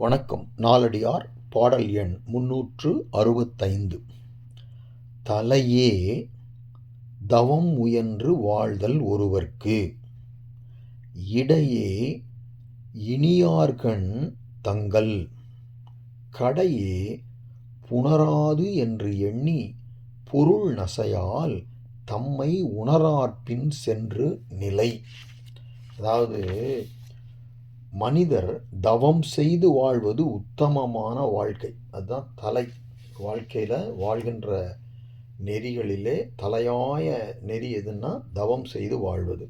வணக்கம். நாலடியார் பாடல் எண் முன்னூற்று அறுபத்தைந்து. தலையே தவம் முயன்று வாழ்தல் ஒருவர்க்கு. இடையே இனியார்கண் தங்கள். கடையே புணராது என்று எண்ணி பொருள் நசையால் தம்மை உணரார்பின் சென்று நிலை. அதாவது மனிதர் தவம் செய்து வாழ்வது உத்தமமான வாழ்க்கை. அதுதான் தலை. வாழ்க்கையில் வாழ்கின்ற நெறிகளிலே தலையாய நெறி எதுன்னா தவம் செய்து வாழ்வது.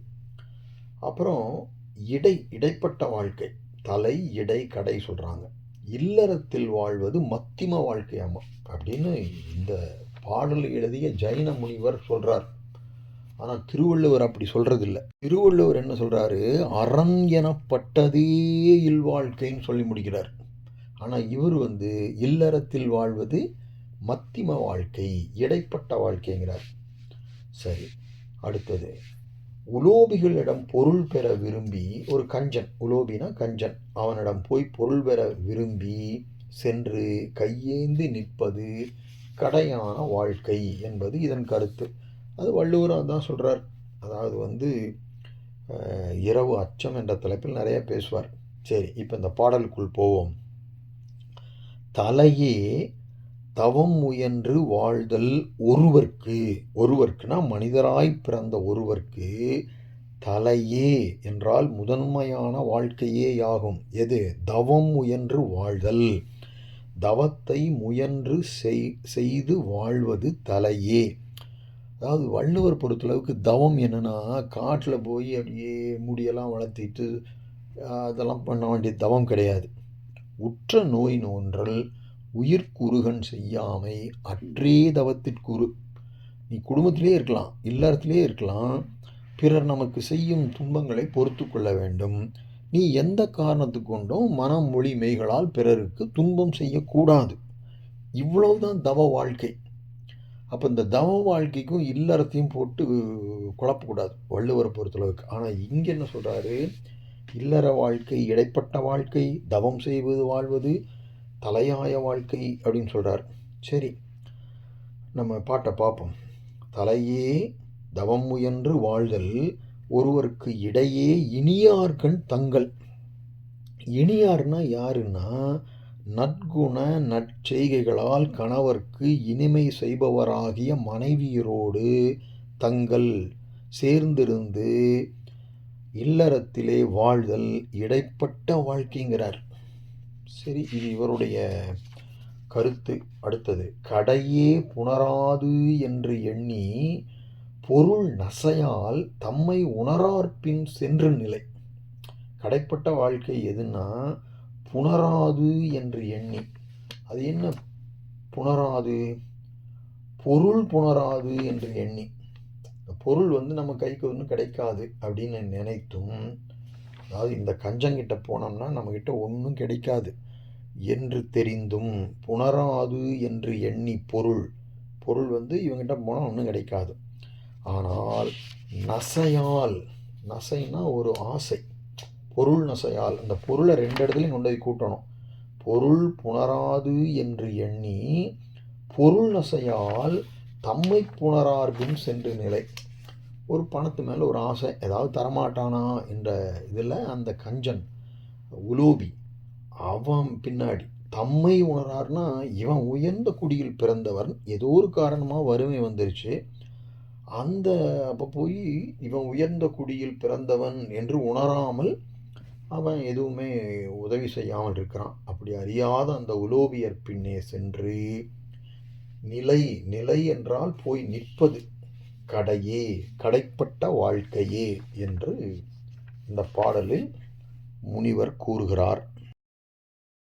அப்புறம் இடை இடைப்பட்ட வாழ்க்கை. தலை இடை கடை சொல்கிறாங்க இல்லறத்தில் வாழ்வது மத்திம வாழ்க்கையாமா அப்படின்னு இந்த பாடல் எழுதிய ஜைன முனிவர் சொல்கிறார் ஆனால் திருவள்ளுவர் அப்படி சொல்கிறதில்ல திருவள்ளுவர் என்ன சொல்கிறாரு அறம் எனப்பட்டதே இல்வாழ்க்கைன்னு சொல்லி முடிக்கிறார். ஆனால் இவர் வந்து இல்லறத்தில் வாழ்வது மத்திம வாழ்க்கை இடைப்பட்ட வாழ்க்கைங்கிறார். சரி அடுத்தது. உலோபிகளிடம் பொருள் பெற விரும்பி ஒரு கஞ்சன் உலோபினா கஞ்சன் அவனிடம் போய் பொருள் பெற விரும்பி சென்று கையேந்து நிற்பது கடையான வாழ்க்கை என்பது இதன் கருத்து. அது வள்ளுவராக தான் சொல்கிறார் அதாவது வந்து இரவு அச்சம் என்ற தலைப்பில் நிறைய பேசுவார். சரி இப்போ இந்த பாடலுக்குள் போவோம். தலையே தவம் முயன்று வாழ்தல் ஒருவர்க்கு ஒருவர்க்குனா மனிதராய் பிறந்த ஒருவர்க்கு தலையே என்றால் முதன்மையான வாழ்க்கையே யாகும். எது? தவம் முயன்று வாழ்தல். தவத்தை முயன்று செய்து வாழ்வது தலையே. அதாவது வள்ளுவர் பொறுத்தளவுக்கு தவம் என்னென்னா காட்டில் போய் அப்படியே முடியெல்லாம் வளர்த்திட்டு அதெல்லாம் பண்ண வேண்டிய தவம் கிடையாது. உற்ற நோய் நோன்றல் உயிர்க்குறுகன் செய்யாமை அற்றே தவத்திற்குறு நீ குடும்பத்திலே இருக்கலாம் இல்லறத்திலே இருக்கலாம் பிறர் நமக்கு செய்யும் துன்பங்களை பொறுத்து கொள்ள வேண்டும். நீ எந்த காரணத்து கொண்டும் மனம் மொழி மெய்களால் பிறருக்கு துன்பம் செய்யக்கூடாது இவ்வளவுதான் தவ வாழ்க்கை. அப்போ இந்த தவ வாழ்க்கைக்கும் இல்லறத்தையும் போட்டு குழப்பக்கூடாது வள்ளுவரை பொறுத்தளவுக்கு. ஆனால் இங்கே என்ன சொல்கிறாரு இல்லற வாழ்க்கை இடைப்பட்ட வாழ்க்கை தவம் செய்வது வாழ்வது தலையாய வாழ்க்கை அப்படின்னு சொல்கிறார் சரி நம்ம பாட்டை பார்ப்போம் தலையே தவம் முயன்று வாழ்தல் ஒருவருக்கு இடையே இனியார்கண் தங்கள். இனியார்னா யாருன்னா நற்குண நற்செய்கைகளால் கணவர்க்கு இனிமை செய்பவராகிய மனைவியரோடு தங்கள் சேர்ந்திருந்து இல்லறத்திலே வாழ்தல் இடைப்பட்ட வாழ்க்கைங்கிறார். சரி இது இவருடைய கருத்து. அடுத்தது கடையே புணராது என்று எண்ணி பொருள் நசையால் தம்மை உணரார்பின் சென்று நிலை. கடைப்பட்ட வாழ்க்கை எதுன்னா புணராது என்று எண்ணி. அது என்ன புணராது? பொருள் புணராது என்று எண்ணி. பொருள் வந்து நம்ம கைக்கு ஒன்றும் கிடைக்காது அப்படின்னு நினைத்தும் அதாவது இந்த கஞ்சங்கிட்ட போனோம்னா நம்மக்கிட்ட ஒன்றும் கிடைக்காது என்று தெரிந்தும் புணராது என்று எண்ணி பொருள் பொருள் வந்து இவங்ககிட்ட போனால் ஒன்றும் கிடைக்காது. ஆனால் நசையால் நசைன்னா ஒரு ஆசை. பொருள் நசையால் அந்த பொருளை ரெண்டு இடத்துலையும் கொண்டு போய் கூட்டணும். பொருள் புணராது என்று எண்ணி பொருள் நசையால் தம்மை புணரார்பின் சென்று நிலை. ஒரு பணத்து மேலே ஒரு ஆசை ஏதாவது தரமாட்டானா என்ற இதில் அந்த கஞ்சன் உலோபி அவன் பின்னாடி தம்மை உணரார்னா இவன் உயர்ந்த குடியில் பிறந்தவன் ஏதோ ஒரு காரணமாக வறுமை வந்துருச்சு. அந்த அப்போ போய் இவன் உயர்ந்த குடியில் பிறந்தவன் என்று உணராமல் அவன் எதுவுமே உதவி செய்யாமல் இருக்கிறான். அப்படி அறியாத அந்த உலோபியர் பின்னே சென்று நிலை நிலை என்றால் போய் நிற்பது. கடையே கடைப்பட்ட வாழ்க்கையே என்று இந்த பாடலில் முனிவர் கூறுகிறார்.